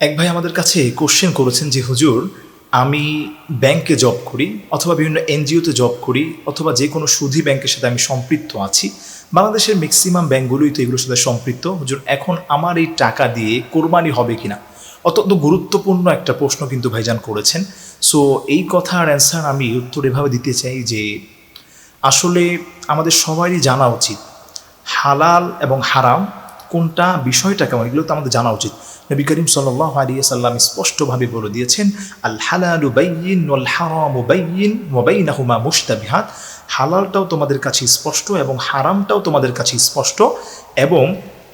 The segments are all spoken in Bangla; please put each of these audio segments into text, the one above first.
এক ভাই আমাদের কাছে কোশ্চেন করেছেন যে, হুজুর, আমি ব্যাংকে জব করি অথবা বিভিন্ন এনজিওতে জব করি অথবা যে কোনো সুধী ব্যাংকের সাথে আমি সম্পৃক্ত আছি। বাংলাদেশের ম্যাক্সিমাম ব্যাংকগুলোই তো এগুলোর সাথে সম্পৃক্ত। হুজুর, এখন আমার এই টাকা দিয়ে কোরবানি হবে কিনা? অত্যন্ত গুরুত্বপূর্ণ একটা প্রশ্ন কিন্তু ভাইজান করেছেন। সো এই কথার অ্যান্সার আমি উত্তর এভাবে দিতে চাই যে, আসলে আমাদের সবারই জানা উচিত, হালাল এবং হারাম কোনটা বিষয়টা কেমন, এগুলো তো আমাদের জানা উচিত। নবী করিম সাল্লাহ আলিয়া সাল্লাম স্পষ্টভাবে বলে দিয়েছেন, আল হালালু বাইয়িন ওয়াল হারামু বাইয়িন ওয়া বাইনাহুমা মুশতাবিহাত। হালালটাও তোমাদের কাছে স্পষ্ট এবং হারামটাও তোমাদের কাছে স্পষ্ট এবং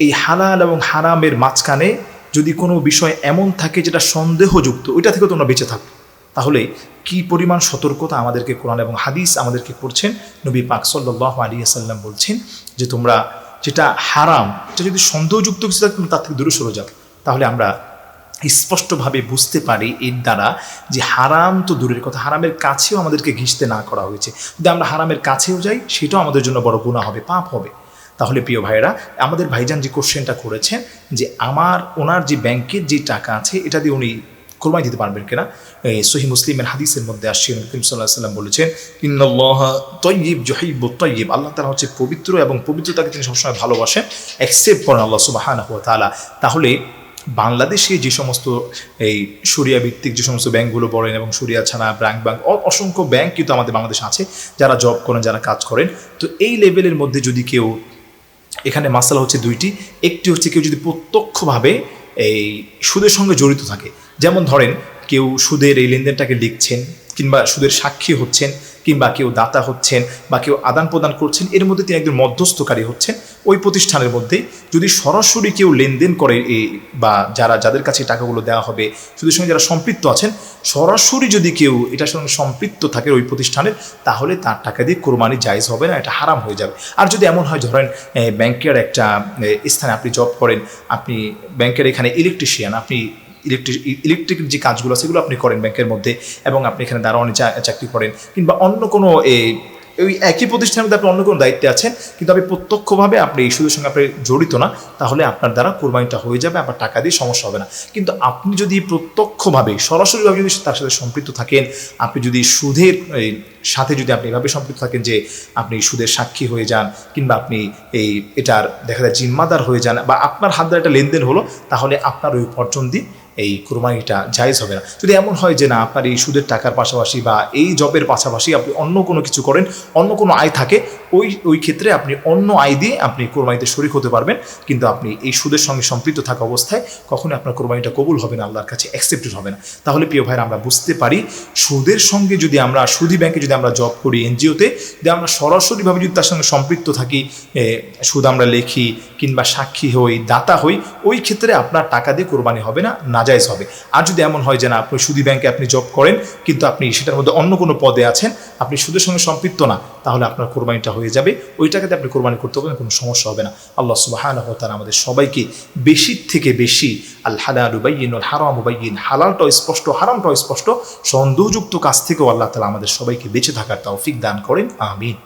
এই হালাল এবং হারামের মাঝখানে যদি কোনো বিষয় এমন থাকে যেটা সন্দেহযুক্ত, ওইটা থেকে তোমরা বেঁচে থাকো। তাহলে কি পরিমাণ সতর্কতা আমাদেরকে কোরআন এবং হাদিস আমাদেরকে করছেন? নবী পাক সাল্লাহ আলী সাল্লাম বলছেন যে তোমরা যেটা হারাম, এটা যদি সন্দেহযুক্ত কিছু থাকে, তার থেকে দূরে সরে যাও। তাহলে আমরা স্পষ্টভাবে বুঝতে পারি এর দ্বারা যে হারাম তো দূরের কথা, হারামের কাছেও আমাদেরকে ঘিসতে না করা হয়েছে। যদি আমরা হারামের কাছেও যাই, সেটাও আমাদের জন্য বড় গুণা হবে, পাপ হবে। তাহলে প্রিয় ভাইয়েরা, আমাদের ভাইজান যে কোশ্চেনটা করেছেন, যে আমার, ওনার যে ব্যাংকের যে টাকা আছে, এটা দিয়ে উনি কোরবানি দিতে পারবেন কিনা? সহি মুসলিমের হাদিসের মধ্যে আসছে নবীম সাল্লাহ সাল্লাম বলেছেন ইন্নআল্লাহ তৈব জহিব তৈব আল্লাহ তালা হচ্ছে পবিত্র এবং পবিত্রতাকে তিনি সবসময় ভালোবাসেন অ্যাকসেপ্ট করেন আল্লাহ সুবাহান তালা তাহলে বাংলাদেশে যে সমস্ত এই সরিয়া ভিত্তিক যে সমস্ত ব্যাংকগুলো পড়েন এবং সরিয়া ছাড়া ব্যাংক ব্যাংক অসংখ্য ব্যাংক কিন্তু আমাদের বাংলাদেশে আছে, যারা জব করেন, যারা কাজ করেন। তো এই লেভেলের মধ্যে যদি কেউ, এখানে মাসালা হচ্ছে দুইটি, একটি হচ্ছে কেউ যদি প্রত্যক্ষভাবে এই সুদের সঙ্গে জড়িত থাকে যেমন ধরেন কেউ সুদের এই লেনদেনটাকে লিখছেন, কিংবা সুদের সাক্ষী হচ্ছেন, কিংবা কেউ দাতা হচ্ছেন, বা কেউ আদান প্রদান করছেন, এর মধ্যে তিনি একজন মধ্যস্থকারী হচ্ছেন, ওই প্রতিষ্ঠানের মধ্যে যদি সরাসরি কেউ লেনদেন করে এই বা যারা, যাদের কাছে টাকাগুলো দেওয়া হবে, সুদের সঙ্গে যারা সম্পৃক্ত আছেন, সরাসরি যদি কেউ এটার সঙ্গে সম্পৃক্ত থাকে ওই প্রতিষ্ঠানের, তাহলে তার টাকা দিয়ে কোরবানি জায়জ হবে না, এটা হারাম হয়ে যাবে। আর যদি এমন হয়, ধরেন ব্যাংকের একটা স্থানে আপনি জব করেন, আপনি ব্যাংকের এখানে ইলেকট্রিশিয়ান আপনি ইলেকট্রিক ইলেকট্রিক যে কাজগুলো, সেগুলো আপনি করেন ব্যাংকের মধ্যে এবং আপনি এখানে দারোয়ানি চাকরি করেন কিংবা অন্য কোনো এই ওই একই প্রতিষ্ঠানের মধ্যে আপনি অন্য কোনো দায়িত্বে আছেন, কিন্তু আপনি প্রত্যক্ষভাবে আপনি এই সুদের সঙ্গে আপনি জড়িত না, তাহলে আপনার দ্বারা কোরবানিটা হয়ে যাবে আপনার টাকা দিয়ে সমস্যা হবে না। কিন্তু আপনি যদি প্রত্যক্ষভাবে, সরাসরিভাবে যদি তার সাথে সম্পৃক্ত থাকেন, আপনি যদি সুদের সাথে যদি আপনি এভাবে সম্পৃক্ত থাকেন যে আপনি সুদের সাক্ষী হয়ে যান কিংবা আপনি এই এটার দেখা যায় জিম্মাদার হয়ে যান বা আপনার হাত দ্বারা একটা লেনদেন হলো, তাহলে আপনার ওই উপার্জন দিয়ে এই কোরবানিটা জায়জ হবে না। যদি এমন হয় যে না, আপনার এই সুদের টাকার পাশাপাশি বা এই জবের পাশাপাশি আপনি অন্য কোনো কিছু করেন, অন্য কোনো আয় থাকে ওই ওই ক্ষেত্রে আপনি অন্য আয় দিয়ে আপনি কোরবানিতে শরিক হতে পারবেন, কিন্তু আপনি এই সুদের সঙ্গে সম্পৃক্ত থাকা অবস্থায় কখনোই আপনার কোরবানিটা কবুল হবে না, আল্লাহর কাছে অ্যাকসেপ্টেড হবে না। তাহলে প্রিয় ভাইরা, আমরা বুঝতে পারি সুদের সঙ্গে যদি আমরা, সুদী ব্যাংকে যদি আমরা জব করি এনজিওতে, যদি আমরা সরাসরিভাবে যদি তার সঙ্গে সম্পৃক্ত থাকি সুদ আমরা লেখি কিংবা সাক্ষী হই, দাতা হই, ওই ক্ষেত্রে আপনার টাকা দিয়ে কোরবানি হবে না, নাজায়জ হবে। আর যদি এমন হয় যে না, আপনি সুদী ব্যাংকে আপনি জব করেন, কিন্তু আপনি সেটার মধ্যে অন্য কোনো পদে আছেন আপনি সুদের সঙ্গে সম্পৃক্ত না, তাহলে আপনার কোরবানিটা হয়ে যাবে। ওই টাকাতে আপনি কোরবানি করতে পারবেন, কোনো সমস্যা হবে না। আল্লাহ সুবাহান তারা আমাদের সবাইকে বেশি থেকে বেশি আল হালাল উবাইন হারাম উবাইন হালালটাও স্পষ্ট, হারামটাও স্পষ্ট, সন্দেহযুক্ত কাজ থেকেও আল্লাহ তালা আমাদের সবাইকে বেঁচে থাকার তৌফিক দান করেন। আমিন।